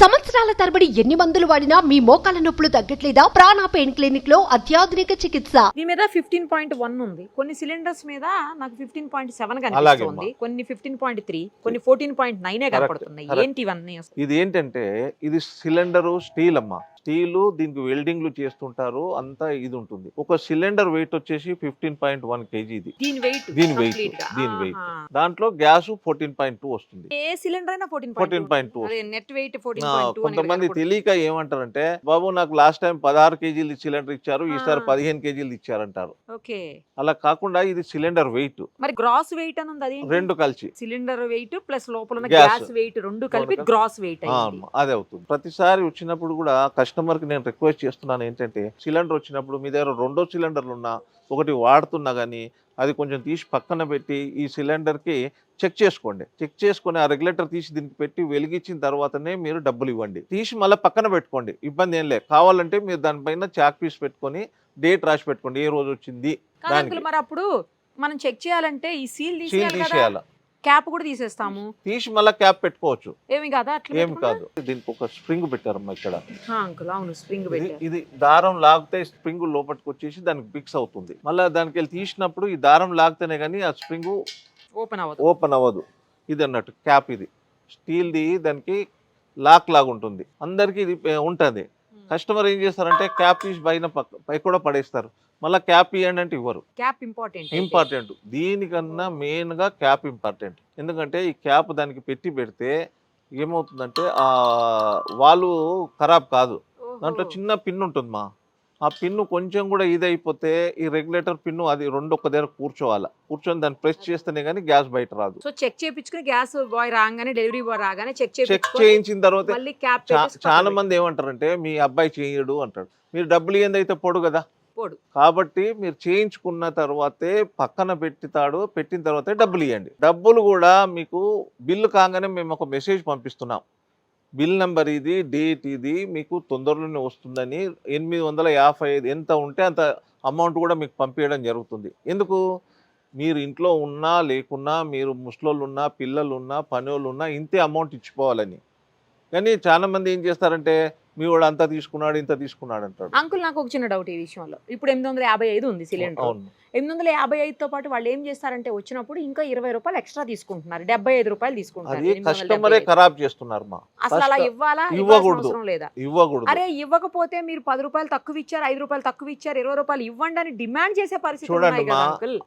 సంవత్సరాల తరబడి ఎన్ని మందులు వాడినా మీ మోకాల నొప్పులు తగ్గట్లేదా? ప్రాణ పెయిన్ క్లినిక్లో అత్యాధునిక చికిత్స. దీని మీద ఫిఫ్టీన్ పాయింట్ వన్ ఉంది. కొన్ని సిలిండర్స్ మీద నాకు ఫిఫ్టీన్ పాయింట్ సెవెన్ కనిపిస్తుంది. కొన్ని ఫిఫ్టీన్ పాయింట్ త్రీ కొన్ని ఫోర్టీన్ పాయింట్ నైన్ కనపడుతున్నాయి. ఏంటి ఇవన్నీ? ఇది ఏంటంటే ఇది సిలిండరు స్టీల్ అమ్మా. స్టీల్ దీనికి వెల్డింగ్లు చేస్తుంటారు అంతా ఇది ఉంటుంది. ఒక సిలిండర్ వెయిట్ వచ్చేసి ఫిఫ్టీన్ పాయింట్ వన్ కేజీ ఇది. దీని వెయిట్ దీని weight, దీని weight. దాంట్లో గ్యాస్ ఫోర్టీన్ పాయింట్ టూ వస్తుంది. ఏ సిలిండర్ అయినా fourteen fourteen point two net weight fourteen కొంతమంది తెలియక ఏమంటారంటే బాబు నాకు లాస్ట్ టైం పదహారు కేజీలు సిలిండర్ ఇచ్చారు ఈసారి. పదిహేను కేజీలు ఇచ్చారంటారు. ఓకే. అలా కాకుండా ఇది సిలిండర్ వెయిట్. మరి గ్రాస్ వెయిట్ అని ఉంది రెండు కలిసి. సిలిండర్ వెయిట్ ప్లస్ లోపల. గ్యాస్. వెయిట్ రెండు కలిపి గ్రాస్ వెయిట్ అదే అవుతుంది. ప్రతిసారి వచ్చినప్పుడు కూడా కస్టమర్కి నేను రిక్వెస్ట్ చేస్తున్నాను ఏంటంటే సిలిండర్ వచ్చినప్పుడు మీ దగ్గర రెండో సిలిండర్లు ఉన్నా ఒకటి వాడుతున్నా కానీ అది కొంచెం తీసి పక్కన పెట్టి ఈ సిలిండర్కి చెక్ చేసుకోండి. చెక్ చేసుకొని ఆ రెగ్యులేటర్ తీసి దీనికి పెట్టి వెలిగించిన తర్వాతనే మీరు డబ్బులు ఇవ్వండి. తీసి మళ్ళీ పక్కన పెట్టుకోండి. ఇబ్బంది ఏం లేదు. కావాలంటే మీరు దానిపైన చాక్ పీస్ పెట్టుకొని డేట్ రాసి పెట్టుకోండి. ఏ రోజు వచ్చింది మరి అప్పుడు మనం చెక్ చేయాలంటే ఈ సీల్ తీసేయాలి. క్యాప్ కూడా తీసేస్తాము. తీసి మళ్ళీ క్యాప్ పెట్టుకోవచ్చు. ఏమి కాదా అట్లా ఏం కాదు. దీనికి ఒక స్ప్రింగ్ పెట్టారమ్మా ఇక్కడ. అంకుల్ అవును స్ప్రింగ్ ఇది దారం లాగితే స్ప్రింగ్ లోపలికి వచ్చేసి దానికి ఫిక్స్ అవుతుంది. మళ్ళీ దానికి వెళ్ళి తీసినప్పుడు ఈ దారం లాగితేనే కానీ ఆ స్ప్రింగ్ ఓపెన్ అవ్వదు. ఓపెన్ అవ్వదు. ఇది అన్నట్టు క్యాప్ ఇది. స్టీల్ది దానికి లాక్ లాగా ఉంటుంది. అందరికీ ఇది ఉంటుంది. కస్టమర్ ఏం చేస్తారంటే క్యాప్ తీసి పైన పక్క పై కూడా పడేస్తారు. మళ్ళీ క్యాప్ ఇవ్వండి అంటే ఇవ్వరు. Cap important important. దీనికన్నా మెయిన్గా క్యాప్ ఇంపార్టెంట్. ఎందుకంటే ఈ క్యాప్ దానికి పెట్టి పెడితే ఏమవుతుందంటే ఆ వాళ్ళు ఖరాబ్ కాదు. దాంట్లో చిన్న పిన్ ఉంటుంది మా ఆ పిన్ను కొంచెం కూడా ఇది అయిపోతే ఈ రెగ్యులేటర్ పిన్ను అది రెండు ఒక్క దగ్గర కూర్చోవాలి. కూర్చొని దాన్ని ప్రెస్ చేస్తేనే కానీ గ్యాస్ బయట రాదు. సో చెక్ చేయించుకుని గ్యాస్ బాయ్ రాగానే డెలివరీ బాయ్ రాగానే చెక్ చెక్ చేయించిన తర్వాత చాలా మంది ఏమంటారంటే మీ అబ్బాయి చేయడు అంటాడు. మీరు డబ్బులు ఏందైతే పొడు కదా. పోడు. కాబట్టి మీరు చేయించుకున్న తర్వాతే పక్కన పెట్టుతాడు పెట్టిన తర్వాతే డబ్బులు ఇవ్వండి డబ్బులు కూడా మీకు బిల్లు కాగానే మేము ఒక మెసేజ్ పంపిస్తున్నాం. బిల్ నెంబర్ ఇది డేట్ ఇది మీకు తొందరలోనే వస్తుందని ఎనిమిది వందల యాభై ఐదు ఎంత ఉంటే అంత అమౌంట్ కూడా మీకు పంపించడం జరుగుతుంది. ఎందుకు? మీరు ఇంట్లో ఉన్నా లేకున్నా మీరు ముసలోళ్ళు ఉన్నా పిల్లలు ఉన్నా పనోళ్ళు ఉన్నా ఇంతే అమౌంట్ ఇచ్చిపోవాలని. కానీ చాలామంది ఏం చేస్తారంటే మీ వాడు అంతా తీసుకున్నాడు ఇంత తీసుకున్నాడు అంటాడు. అంకుల్ నాకు ఒక చిన్న డౌట్ ఈ విషయంలో. ఇప్పుడు ఎనిమిది వందల యాభై ఐదు ఉంది సిలిండర్. ఎనిమిది వందల యాభై ఐదుతో పాటు వాళ్ళు ఏం చేస్తారంటే వచ్చినప్పుడు ఇంకా ఇరవై రూపాయలు ఎక్స్ట్రా తీసుకుంటున్నారు. డెబ్బై ఐదు రూపాయలు తీసుకుంటున్నారు. కస్టమరే. ఖరాబ్ చేస్తున్నారు మా. అసలు అలా ఇవ్వాలా? ఇవ్వకూడదు. ఇవ్వకూడదు. అరే ఇవ్వకపోతే మీరు పది రూపాయలు తక్కువ ఇచ్చారు ఐదు రూపాయలు తక్కువ ఇచ్చారు ఇరవై రూపాయలు ఇవ్వండి అని డిమాండ్ చేసే పరిస్థితి చూడండి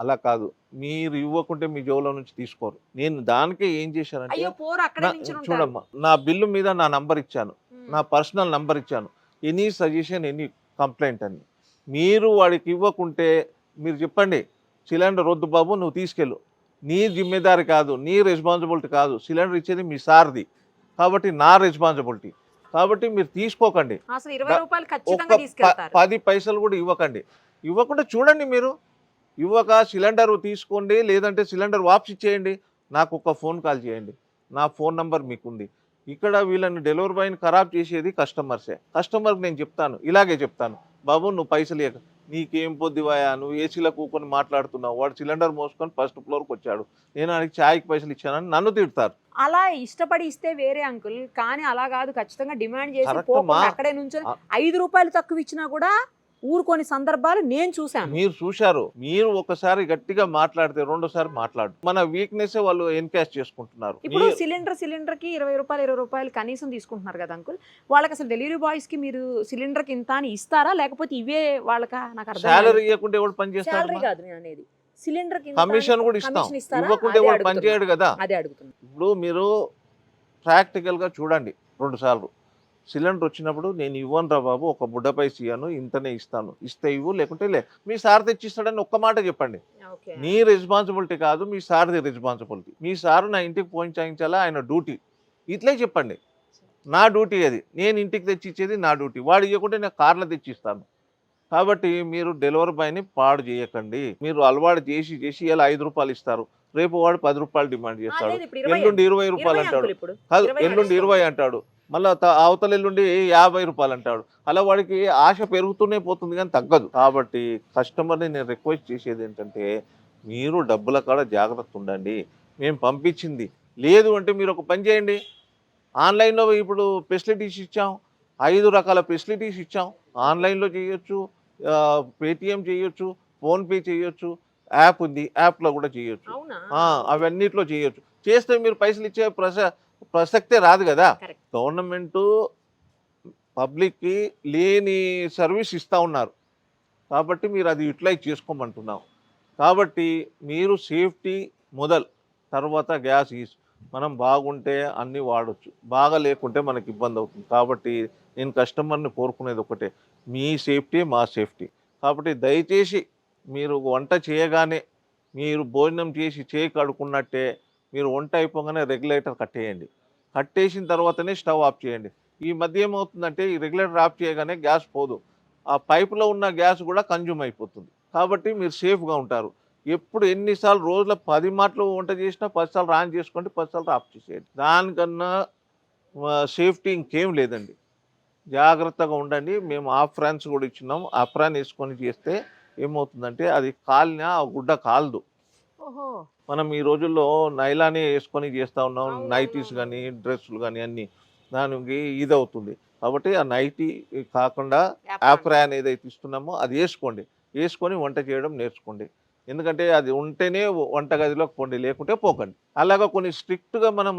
అలా కాదు. మీరు ఇవ్వకుంటే మీ జోలో నుంచి తీసుకోరు. నేను దానికే ఏం చేశానంటే అయ్యో పోరు అక్కడే నా- నుంచి చూడమ్మా నా బిల్లు మీద నా నంబర్ ఇచ్చాను. నా పర్సనల్ నంబర్ ఇచ్చాను. ఎనీ సజెషన్ ఎనీ కంప్లైంట్ అని. మీరు వాడికి ఇవ్వకుంటే మీరు చెప్పండి సిలిండర్ వద్దు బాబు నువ్వు తీసుకెళ్ళు. నీ జిమ్మేదారి కాదు నీ రెస్పాన్సిబిలిటీ కాదు సిలిండర్ ఇచ్చేది మీ సార్ది. కాబట్టి నా రెస్పాన్సిబిలిటీ. కాబట్టి మీరు తీసుకోకండి. పది పైసలు కూడా ఇవ్వకండి. ఇవ్వకుండా చూడండి మీరు. ఇవ్వక సిలిండర్ తీసుకోండి లేదంటే సిలిండర్ వాపస్ ఇచ్చేయండి. నాకు ఒక ఫోన్ కాల్ చేయండి. నా ఫోన్ నంబర్ మీకుంది. ఇక్కడ వీళ్ళని డెలివరీ బాయ్ని ఖరాబ్ చేసేది కస్టమర్సే. కస్టమర్కి నేను చెప్తాను ఇలాగే చెప్తాను. బాబు నువ్వు పైసలు ఇవ్వక నీకేం పొద్దువాయా నువ్వు ఏసీలో కూకొని మాట్లాడుతున్నావు. వాడు సిలిండర్ మోసుకొని ఫస్ట్ ఫ్లోర్కి వచ్చాడు. నేను ఆయనకి ఛాయ్కి పైసలు ఇచ్చానని నన్ను తిడతారు. అలా ఇష్టపడి ఇస్తే వేరే అంకుల్ కానీ అలా కాదు. ఖచ్చితంగా డిమాండ్ చేసి. అక్కడే నుంచొని ఆ- ఐదు రూపాయలు తక్కువ ఇచ్చినా కూడా ఊరుకోని సందర్భాలు నేను చూశాను. మీరు చూశారు. మీరు ఒకసారి గట్టిగా మాట్లాడితే రెండోసారి మాట్లాడు. మన వీక్నెస్ వాళ్ళు ఎన్కాష్ చేసుకుంటున్నారు. ఇప్పుడు సిలిండర్ సిలిండర్కి ఇరవై రూపాయలు ఇరవై రూపాయలు కనీసం తీసుకుంటున్నారు కదా అంకుల్? వాళ్ళకి అసలు డెలివరీ బాయ్స్కి మీరు సిలిండర్కి ఇంత అని ఇస్తారా? లేకపోతే ఇవే వాళ్ళకా? నాకు అర్థం శాలరీ ఇవ్వకుండా ఎవడు పని చేస్తాడు శాలరీ కాదు నేను అనేది. సిలిండర్కి కమిషన్ కూడా ఇస్తాం. అదే ఎవడు పని. చేయడు కదా. అదే అడుగుతున్నా. ఇప్పుడు మీరు ప్రాక్టికల్గా చూడండి. రెండు సార్లు. సిలిండర్ వచ్చినప్పుడు నేను ఇవ్వను రా బాబు ఒక బుడ్డ పైస ఇయ్యను ఇంతనే ఇస్తాను. ఇస్తే ఇవ్వు లేకుంటే లే. మీ సార్ తెచ్చిస్తాడని ఒక్క మాట చెప్పండి. నీ రెస్పాన్సిబిలిటీ కాదు మీ సార్ది రెస్పాన్సిబిలిటీ మీ సారు నా ఇంటికి పోయించాలా ఆయన డ్యూటీ. ఇట్లే చెప్పండి. నా డ్యూటీ అది. నేను ఇంటికి తెచ్చి ఇచ్చేది నా డ్యూటీ. వాడు ఇవ్వకుంటే నేను కార్లో తెచ్చిస్తాను. కాబట్టి మీరు డెలివరీ బాయ్ని పాడు చేయకండి. మీరు అలవాటు చేసి చేసి ఇలా ఐదు రూపాయలు ఇస్తారు. రేపు వాడు పది రూపాయలు డిమాండ్ చేస్తాడు. ఎల్లుండి ఇరవై రూపాయలు అంటాడు. కాదు ఎల్లుండి. ఇరవై అంటాడు. మళ్ళీ అవతల ఎల్లుండి యాభై రూపాయలు అంటాడు. అలా వాడికి ఆశ పెరుగుతూనే పోతుంది కానీ తగ్గదు. కాబట్టి కస్టమర్ని నేను రిక్వెస్ట్ చేసేది ఏంటంటే మీరు డబ్బుల కాడ జాగ్రత్త ఉండండి. మేము పంపించింది లేదు అంటే మీరు ఒక పని చేయండి. ఆన్లైన్లో ఇప్పుడు ఫెసిలిటీస్ ఇచ్చాం. ఐదు రకాల ఫెసిలిటీస్ ఇచ్చాం. ఆన్లైన్లో చేయొచ్చు పేటిఎం చేయొచ్చు ఫోన్పే చేయొచ్చు యాప్ ఉంది. యాప్లో కూడా చేయొచ్చు. అవన్నిట్లో చేయొచ్చు. చేస్తే మీరు పైసలు ఇచ్చే ప్రస ప్రసక్తే రాదు కదా. గవర్నమెంట్ పబ్లిక్కి లేని సర్వీస్ ఇస్తూ ఉన్నారు. కాబట్టి మీరు అది యూటిలైజ్ చేసుకోమంటున్నాం. కాబట్టి మీరు సేఫ్టీ మొదల్ తర్వాత గ్యాస్ ఈజ్. మనం బాగుంటే అన్నీ వాడచ్చు. బాగా లేకుంటే మనకి ఇబ్బంది అవుతుంది. కాబట్టి నేను కస్టమర్ని కోరుకునేది ఒకటే. మీ సేఫ్టీ మా సేఫ్టీ. కాబట్టి దయచేసి మీరు వంట చేయగానే మీరు భోజనం చేసి చేయి కడుక్కున్నట్టే మీరు వంట అయిపోగానే రెగ్యులేటర్ కట్టేయండి కట్టేసిన తర్వాతనే స్టవ్ ఆఫ్ చేయండి. ఈ మధ్య ఏమవుతుందంటే ఈ రెగ్యులేటర్ ఆఫ్ చేయగానే గ్యాస్ పోదు. ఆ పైపులో ఉన్న గ్యాస్ కూడా కన్జ్యూమ్ అయిపోతుంది. కాబట్టి మీరు సేఫ్గా ఉంటారు. ఎప్పుడు ఎన్నిసార్లు రోజుల పది మాటలు వంట చేసినా పదిసార్లు రాన్ చేసుకోండి పదిసార్లు ఆఫ్ చేసేయండి. దానికన్నా సేఫ్టీ ఇంకేం లేదండి. జాగ్రత్తగా ఉండండి. మేము ఆఫ్రాన్స్ ఫ్రాన్స్ కూడా ఇచ్చినాం. ఆ వేసుకొని చేస్తే ఏమవుతుందంటే అది కాలినా ఆ గుడ్డ కాలదు. మనం ఈ రోజుల్లో నైలానే వేసుకొని చేస్తూ ఉన్నాం. నైటీస్ కానీ డ్రెస్సులు కానీ అన్నీ. దానికి ఇది అవుతుంది కాబట్టి ఆ నైటీ కాకుండా యాప్రాన్. ఏదైతే ఇస్తున్నామో అది వేసుకోండి. వేసుకొని వంట చేయడం నేర్చుకోండి. ఎందుకంటే అది ఉంటేనే వంటగదిలోకి పోండి లేకుంటే పోకండి. అలాగా కొన్ని స్ట్రిక్ట్గా మనం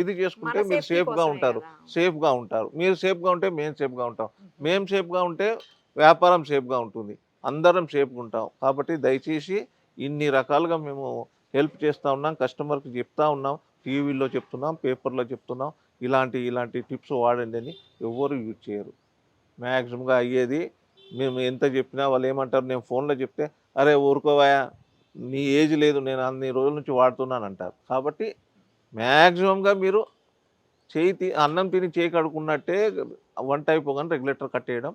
ఇది చేసుకుంటే మీరు సేఫ్గా ఉంటారు. సేఫ్గా ఉంటారు. మీరు సేఫ్గా ఉంటే మేము సేఫ్గా ఉంటాం. మేము సేఫ్గా ఉంటే వ్యాపారం సేఫ్గా ఉంటుంది. అందరం సేఫ్గా ఉంటాం. కాబట్టి దయచేసి ఇన్ని రకాలుగా మేము హెల్ప్ చేస్తూ ఉన్నాం కస్టమర్కి చెప్తా ఉన్నాం టీవీలో చెప్తున్నాం పేపర్లో చెప్తున్నాం. ఇలాంటి ఇలాంటి టిప్స్ వాడండి అని ఎవ్వరు యూజ్ చేయరు. మ్యాక్సిమంగా అయ్యేది మేము ఎంత చెప్పినా వాళ్ళు ఏమంటారు నేను ఫోన్లో చెప్తే అరే ఊరుకోవాయా నీ ఏజ్ లేదు నేను అన్ని రోజుల నుంచి వాడుతున్నాను అంటారు కాబట్టి మ్యాక్సిమంగా మీరు చేయి అన్నం తిని చేయి కడుక్కున్నట్టే వంట అయిపోగానే రెగ్యులేటర్ కట్టేయడం